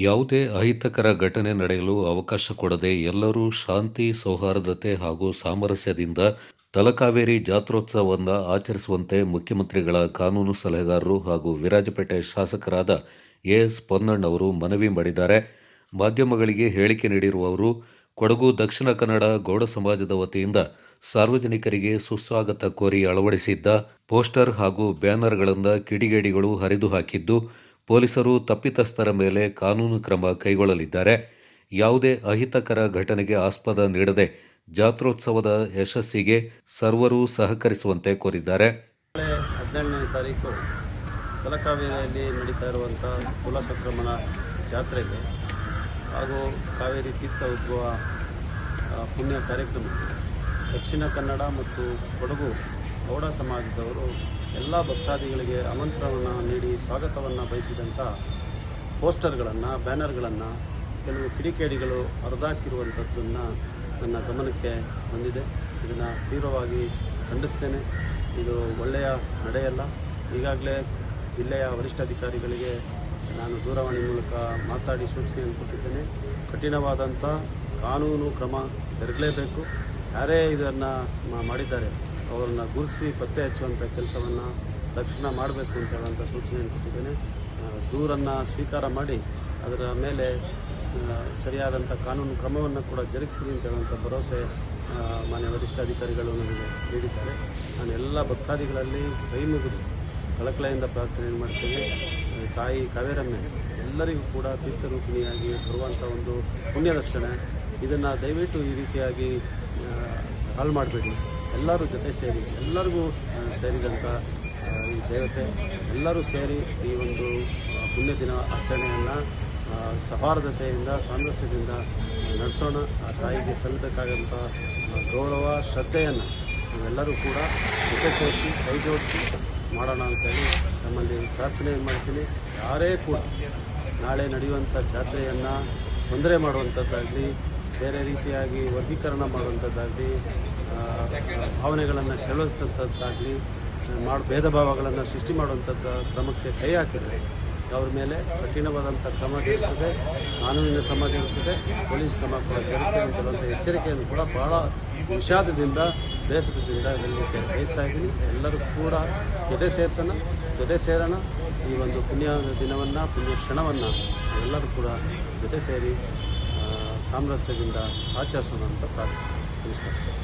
ಯಾವುದೇ ಅಹಿತಕರ ಘಟನೆ ನಡೆಯಲು ಅವಕಾಶ ಕೊಡದೆ ಎಲ್ಲರೂ ಶಾಂತಿ, ಸೌಹಾರ್ದತೆ ಹಾಗೂ ಸಾಮರಸ್ಯದಿಂದ ತಲಕಾವೇರಿ ಜಾತ್ರೋತ್ಸವವನ್ನು ಆಚರಿಸುವಂತೆ ಮುಖ್ಯಮಂತ್ರಿಗಳ ಕಾನೂನು ಸಲಹೆಗಾರರು ಹಾಗೂ ವಿರಾಜಪೇಟೆ ಶಾಸಕರಾದ ಎಎಸ್ ಪೊನ್ನಣ್ಣವರು ಮನವಿ ಮಾಡಿದ್ದಾರೆ. ಮಾಧ್ಯಮಗಳಿಗೆ ಹೇಳಿಕೆ ನೀಡಿರುವ ಅವರು ಕೊಡಗು, ದಕ್ಷಿಣ ಕನ್ನಡ ಗೌಡ ಸಮಾಜದ ವತಿಯಿಂದ ಸಾರ್ವಜನಿಕರಿಗೆ ಸುಸ್ವಾಗತ ಕೋರಿ ಅಳವಡಿಸಿದ್ದ ಪೋಸ್ಟರ್ ಹಾಗೂ ಬ್ಯಾನರ್ಗಳಿಂದ ಕಿಡಿಗೇಡಿಗಳು ಹರಿದು ಹಾಕಿದ್ದು ಪೊಲೀಸರು ತಪ್ಪಿತಸ್ಥರ ಮೇಲೆ ಕಾನೂನು ಕ್ರಮ ಕೈಗೊಳ್ಳಲಿದ್ದಾರೆ. ಯಾವುದೇ ಅಹಿತಕರ ಘಟನೆಗೆ ಆಸ್ಪದ ನೀಡದೆ ಜಾತ್ರೋತ್ಸವದ ಯಶಸ್ಸಿಗೆ ಸರ್ವರೂ ಸಹಕರಿಸುವಂತೆ ಕೋರಿದ್ದಾರೆ. ಹದಿನೆಂಟನೇ ತಾರೀಕು ತಲಕಾವೇರಿಯಲ್ಲಿ ನಡೀತಾ ಇರುವಂಥ ಕುಲ ಸಂಕ್ರಮಣ ಜಾತ್ರೆಗೆ ಹಾಗೂ ಕಾವೇರಿ ತೀರ್ಥ ಉದ್ಭವ ಪುಣ್ಯ ಕಾರ್ಯಕ್ರಮಕ್ಕೆ ದಕ್ಷಿಣ ಕನ್ನಡ ಮತ್ತು ಕೊಡಗು ಗೌಡ ಸಮಾಜದವರು ಎಲ್ಲ ಭಕ್ತಾದಿಗಳಿಗೆ ಆಮಂತ್ರಣವನ್ನು ನೀಡಿ ಸ್ವಾಗತವನ್ನು ಬಯಸಿದಂಥ ಪೋಸ್ಟರ್ಗಳನ್ನು, ಬ್ಯಾನರ್ಗಳನ್ನು, ಕೆಲವು ಕಿಡಿಕೇಡಿಗಳು ಹರಿದಾಕಿರುವಂಥದ್ದನ್ನು ನನ್ನ ಗಮನಕ್ಕೆ ಬಂದಿದೆ. ಇದನ್ನು ತೀವ್ರವಾಗಿ ಖಂಡಿಸ್ತೇನೆ. ಇದು ಒಳ್ಳೆಯ ನಡೆಯಲ್ಲ. ಈಗಾಗಲೇ ಜಿಲ್ಲೆಯ ವರಿಷ್ಠಾಧಿಕಾರಿಗಳಿಗೆ ನಾನು ದೂರವಾಣಿ ಮೂಲಕ ಮಾತಾಡಿ ಸೂಚನೆಯನ್ನು ಕೊಟ್ಟಿದ್ದೇನೆ. ಕಠಿಣವಾದಂಥ ಕಾನೂನು ಕ್ರಮ ಜರುಗಲೇಬೇಕು. ಯಾರೇ ಇದನ್ನು ಮಾಡಿದ್ದಾರೆ ಅವರನ್ನು ಗುರುಸಿ ಪತ್ತೆ ಹಚ್ಚುವಂಥ ಕೆಲಸವನ್ನು ತಕ್ಷಣ ಮಾಡಬೇಕು ಅಂತ ಹೇಳುವಂಥ ಸೂಚನೆಯನ್ನು ಕೊಟ್ಟಿದ್ದೇನೆ. ದೂರನ್ನು ಸ್ವೀಕಾರ ಮಾಡಿ ಅದರ ಮೇಲೆ ಸರಿಯಾದಂಥ ಕಾನೂನು ಕ್ರಮವನ್ನು ಕೂಡ ಜರುಗಿಸ್ತೀನಿ ಅಂತ ಹೇಳುವಂಥ ಭರವಸೆ ಮಾನ್ಯ ಮಾನ್ಯ ವರಿಷ್ಠಾಧಿಕಾರಿಗಳು ನನಗೆ ನೀಡಿದ್ದಾರೆ. ನಾನು ಎಲ್ಲ ಭಕ್ತಾದಿಗಳಲ್ಲಿ ಕೈ ಮುಗಿದು ಕಳಕಳೆಯಿಂದ ಪ್ರಾರ್ಥನೆ ಮಾಡ್ತೇನೆ. ತಾಯಿ ಕಾವೇರಮ್ಮೆ ಎಲ್ಲರಿಗೂ ಕೂಡ ತೀರ್ಥರೂಪಿಣಿಯಾಗಿ ಬರುವಂಥ ಒಂದು ಪುಣ್ಯದರ್ಶನ. ಇದನ್ನು ದಯವಿಟ್ಟು ಈ ರೀತಿಯಾಗಿ ಹಾಳು ಮಾಡಬೇಡಿ. ಎಲ್ಲರೂ ಜೊತೆ ಸೇರಿ, ಎಲ್ಲರಿಗೂ ಸೇರಿದಂಥ ಈ ದೇವತೆ, ಎಲ್ಲರೂ ಸೇರಿ ಈ ಒಂದು ಪುಣ್ಯ ದಿನ ಆಚರಣೆಯನ್ನು ಸಹಾರ್ದತೆಯಿಂದ ಸಾಮರಸ್ಯದಿಂದ ನಡೆಸೋಣ. ಆ ತಾಯಿಗೆ ಸಲ್ಲಬೇಕಾದಂಥ ಗೌರವ, ಶ್ರದ್ಧೆಯನ್ನು ನಾವೆಲ್ಲರೂ ಕೂಡ ಜೊತೆ ಸೇರಿಸಿ ಕೈ ಜೋಡಿಸಿ ಮಾಡೋಣ ಅಂತೇಳಿ ನಮ್ಮಲ್ಲಿ ಪ್ರಾರ್ಥನೆ ಮಾಡ್ತೀನಿ. ಯಾರೇ ಕೂಡ ನಾಳೆ ನಡೆಯುವಂಥ ಜಾತ್ರೆಯನ್ನು ತೊಂದರೆ ಮಾಡುವಂಥದ್ದಾಗಲಿ ಬೇರೆ ರೀತಿಯಾಗಿ ವರ್ಗೀಕರಣ ಮಾಡುವಂಥದ್ದಾಗಲಿ ಭಾವನೆಗಳನ್ನು ಕೆಳಸ್ತಂಥದ್ದಾಗಲಿ ಮಾಡಿ, ಭೇದ ಭಾವಗಳನ್ನು ಸೃಷ್ಟಿ ಮಾಡುವಂಥದ್ದು ಕ್ರಮಕ್ಕೆ ಕೈ ಹಾಕಿದರೆ, ಅವ್ರ ಮೇಲೆ ಕಠಿಣವಾದಂಥ ಕ್ರಮ ಜರುಗುತ್ತದೆ ಕಾನೂನಿನ ಕ್ರಮ ಜರುಗುತ್ತದೆ ಪೊಲೀಸ್ ಕ್ರಮ ಕೂಡ ಜರುಗುತ್ತದೆ ಅಂತ ಎಚ್ಚರಿಕೆಯನ್ನು ಕೂಡ ಬಹಳ ವಿಷಾದದಿಂದ, ಬೇಸರದಿಂದ ಹೇಳಲಿಕ್ಕೆ ಬಯಸ್ತಾ ಇದ್ದೀನಿ. ಎಲ್ಲರೂ ಕೂಡ ಜೊತೆ ಸೇರಿಸೋಣ, ಜೊತೆ ಸೇರೋಣ. ಈ ಒಂದು ಪುಣ್ಯ ದಿನವನ್ನು, ಪುಣ್ಯ ಕ್ಷಣವನ್ನು ಎಲ್ಲರೂ ಕೂಡ ಜೊತೆ ಸೇರಿ ಆ, ಸಾಮರಸ್ಯದಿಂದ ಆಚರಿಸೋಣ ಅಂತ ಪ್ರಾರ್ಥನೆ ನಮಸ್ಕಾರ